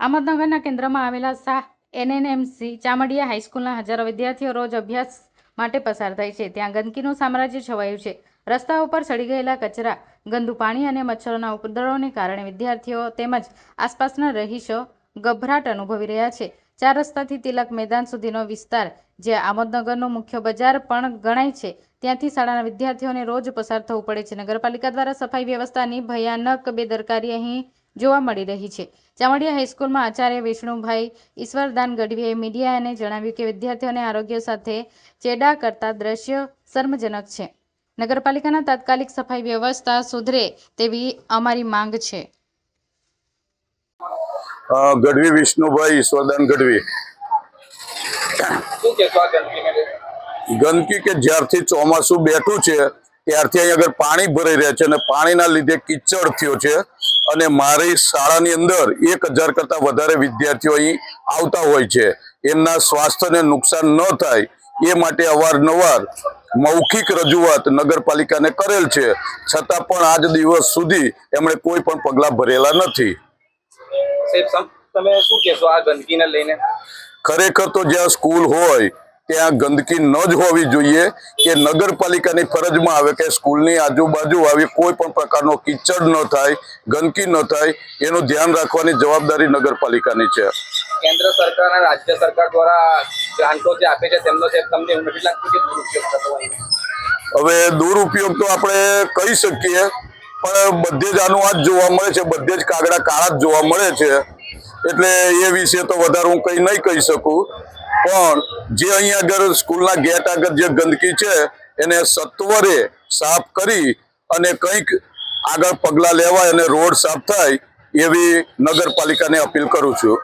અહમદનગરના કેન્દ્રમાં આવેલા શાહ એનએનએમસી ચામડિયા હાઈસ્કૂલના હજારો વિદ્યાર્થીઓ રોજ અભ્યાસ માટે પસાર થાય છે. ત્યાં ગંદકીનું સામ્રાજ્ય છવાયું છે. રસ્તા ઉપર સડી ગયેલા કચરા, ગંદુ પાણી અને મચ્છરોના ઉપદ્રવને કારણે વિદ્યાર્થીઓ તેમજ આસપાસના રહીશો ગભરાટ અનુભવી રહ્યા છે. ચાર રસ્તાથી તિલક મેદાન સુધીનો વિસ્તાર જે આમોદનગરનું મુખ્ય બજાર પણ ગણાય છે. ત્યાંથી શાળાના વિદ્યાર્થીઓને રોજ પસાર થવું પડે છે. નગરપાલિકા દ્વારા સફાઈ વ્યવસ્થાની ભયાનક બેદરકારી અહીં જોવા મળી રહી છે. ચામડિયા હાઈસ્કૂલમાં આચાર્ય વિષ્ણુભાઈ ઈશ્વરદાન ગઢવીએ મીડિયાને જણાવ્યું કે વિદ્યાર્થીઓને આરોગ્ય સાથે ચેડા કરતા દ્રશ્ય શર્મજનક છે. નગરપાલિકાના તાત્કાલિક સફાઈ વ્યવસ્થા સુધરે તેવી અમારી માંગ છે. ગઢવી વિષ્ણુભાઈ ઈશ્વરદાન ગઢવી. ગંદકી કે જ્યારથી ચોમાસું બેઠું છે ત્યારથી અહીં આગળ પાણી ભરાઈ રહ્યા છે અને પાણીના લીધે કિચડ થયો છે. અને મારી શાળાની અંદર એક હજાર કરતાં વધારે વિદ્યાર્થીઓ અહીં આવતા હોય છે. એમના સ્વાસ્થ્યને નુકસાન ન થાય એ માટે અવારનવાર મૌખિક રજૂઆત નગરપાલિકાને કરેલ છે. છતાં પણ આજ દિવસ સુધી એમણે કોઈ પણ પગલાં ભરેલા નથી. તમે શું કહેશો આ ગંદકીને લઈને? ખરેખર તો જ્યાં સ્કૂલ હોય ત્યાં ગંદકી ન જ હોવી જોઈએ કે નગરપાલિકાની ફરજમાં આવે કે સ્કૂલની આજુબાજુ આવી કોઈ પણ પ્રકારનો કિચડ ન થાય ગંદકી ન થાય એનું ધ્યાન રાખવાની જવાબદારી નગરપાલિકાની છે. કેન્દ્ર સરકાર અને રાજ્ય સરકાર દ્વારા ગ્રાન્ટો જે આપે છે તેમનો તમને એવું નથી લાગતું કે દુરુપયોગ થતો હોય? હવે દુરુપયોગ તો આપણે કહી શકીએ પણ બધે જ આનું આજ જોવા મળે છે બધે જ કાગડા કાળા જ જોવા મળે છે. એટલે એ વિશે તો વધારે હું કંઈ નહીં કહી શકું. પણ જે અહીંયા આગળ સ્કૂલના ગેટ આગળ જે ગંદકી છે, એને સત્વરે સાફ કરી અને કંઈક આગળ પગલાં લેવાય અને રોડ સાફ થાય એવી નગરપાલિકાને અપીલ કરું છું.